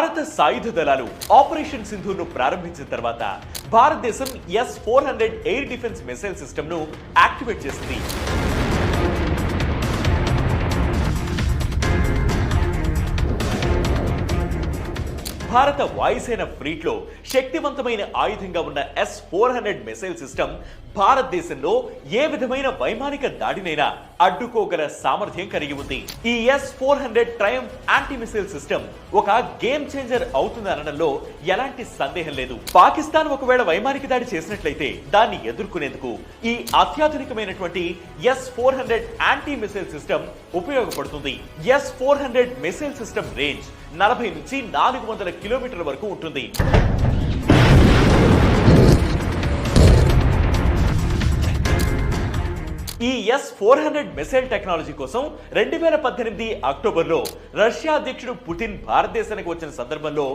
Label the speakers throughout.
Speaker 1: భారత సాయుధ దళాలు ఆపరేషన్ సింధూర్ను ప్రారంభించిన తర్వాత భారతదేశం S four hundred air defence missile సిస్టమ్ను యాక్టివేట్ చేసింది. భారత వాయుసేన ఫ్లీట్లో శక్తివంతమైన ఆయుధంగా ఉన్న S four hundred missile system భారతదేశంలో ఏ విధమైన వైమానిక దాడినైనా అడ్డుకోగల సామర్థ్యం కలిగి ఉంది. ఈ S four hundred triumph anti missile system ఒక గేమ్ చేంజర్ అవుతుందనడంలో ఎలాంటి సందేహం లేదు. పాకిస్తాన్ ఒకవేళ వైమానిక దాడి చేసినట్లయితే దాన్ని ఎదుర్కొనేందుకు ఈ అత్యాధునికమైనటువంటి S four hundred anti missile system ఉపయోగపడుతుంది. S four hundred missile system range నలభై నుంచి నాలుగు వందల కిలోమీటర్ల వరకు ఉంటుంది. ఈ S four hundred missile technology కోసం రెండు వేల పద్దెనిమిది అక్టోబర్లో రష్యా అధ్యక్షుడు పుటిన్ భారతదేశానికి వచ్చిన సందర్భంలో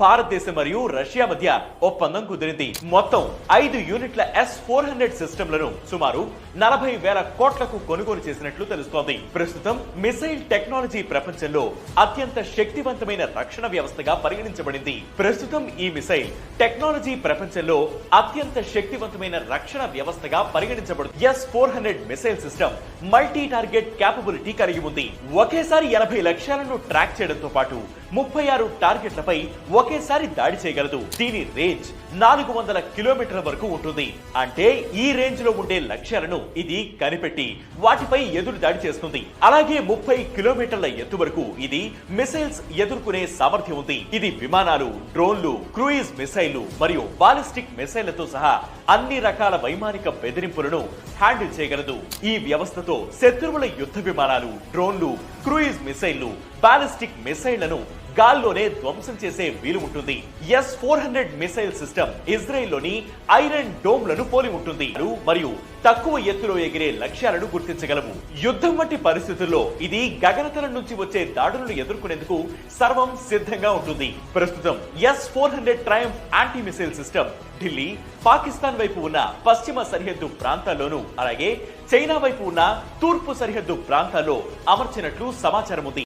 Speaker 1: భారతదేశం మరియు రష్యా మధ్య ఒప్పందం కుదిరింది. మొత్తం ఐదు యూనిట్ల ఎస్ ఫోర్ హండ్రెడ్ సిస్టమ్లను సుమారు నలభై వేల కోట్లకు కొనుగోలు చేసినట్లు తెలుస్తోంది. ప్రస్తుతం మిసైల్ టెక్నాలజీ ప్రపంచంలో అత్యంత శక్తివంతమైన రక్షణ వ్యవస్థగా పరిగణించబడింది. ప్రస్తుతం ఈ మిసైల్ టెక్నాలజీ ప్రపంచంలో అత్యంత శక్తివంతమైన రక్షణ వ్యవస్థగా పరిగణించబడుతుంది S four hundred missile system multi target capability కలిగి ఉంది. ఒకేసారి ఎనభై లక్ష్యాలను ట్రాక్ చేయడంతో పాటు ముప్పై ఆరు టార్గెట్లపై ఒకేసారి దాడి చేయగలదు. దీని రేంజ్ నాలుగు వందల కిలోమీటర్ల వరకు ఉంటుంది. అంటే ఈ రేంజ్లో ఉండే లక్ష్యాలను ఇది కనిపెట్టి వాటిపై ఎదురు దాడి చేస్తుంది. అలాగే ముప్పై కిలోమీటర్ల ఎత్తు వరకు ఇది మిసైల్స్ ఎదుర్కొనే సామర్థ్యం ఉంది. ఇది విమానాలు డ్రోన్లు క్రూయిజ్ మిసైళ్ళు మరియు బాలిస్టిక్ మిసైళ్ళతో సహా అన్ని రకాల వైమానిక బెదిరింపులను హ్యాండిల్ చేయగలదు. ఈ వ్యవస్థతో శత్రువుల యుద్ధ విమానాలు డ్రోన్లు క్రూయిజ్ మిసైళ్ళు బాలిస్టిక్ మిసైళ్ళను గాల్లోనే ధ్వంసం చేసే వీలు ఉంటుంది. S four hundred missile system ఇజ్రాయెల్లోని iron డోమ్లను పోలి ఉంటుంది. మరియు తక్కువ ఎత్తులో ఎగిరే లక్ష్యాలను గుర్తించగలవు యుద్ధం వంటి పరిస్థితుల్లో ఇది గగనతలం నుంచి వచ్చే దాడులను ఎదుర్కొనేందుకు సర్వం సిద్ధంగా ఉంటుంది. ప్రస్తుతం S four hundred triumph anti missile system Delhi Pakistan వైపు ఉన్న పశ్చిమ సరిహద్దు ప్రాంతాల్లోనూ అలాగే చైనా వైపు ఉన్న తూర్పు సరిహద్దు ప్రాంతాల్లో అమర్చినట్లు సమాచారం ఉంది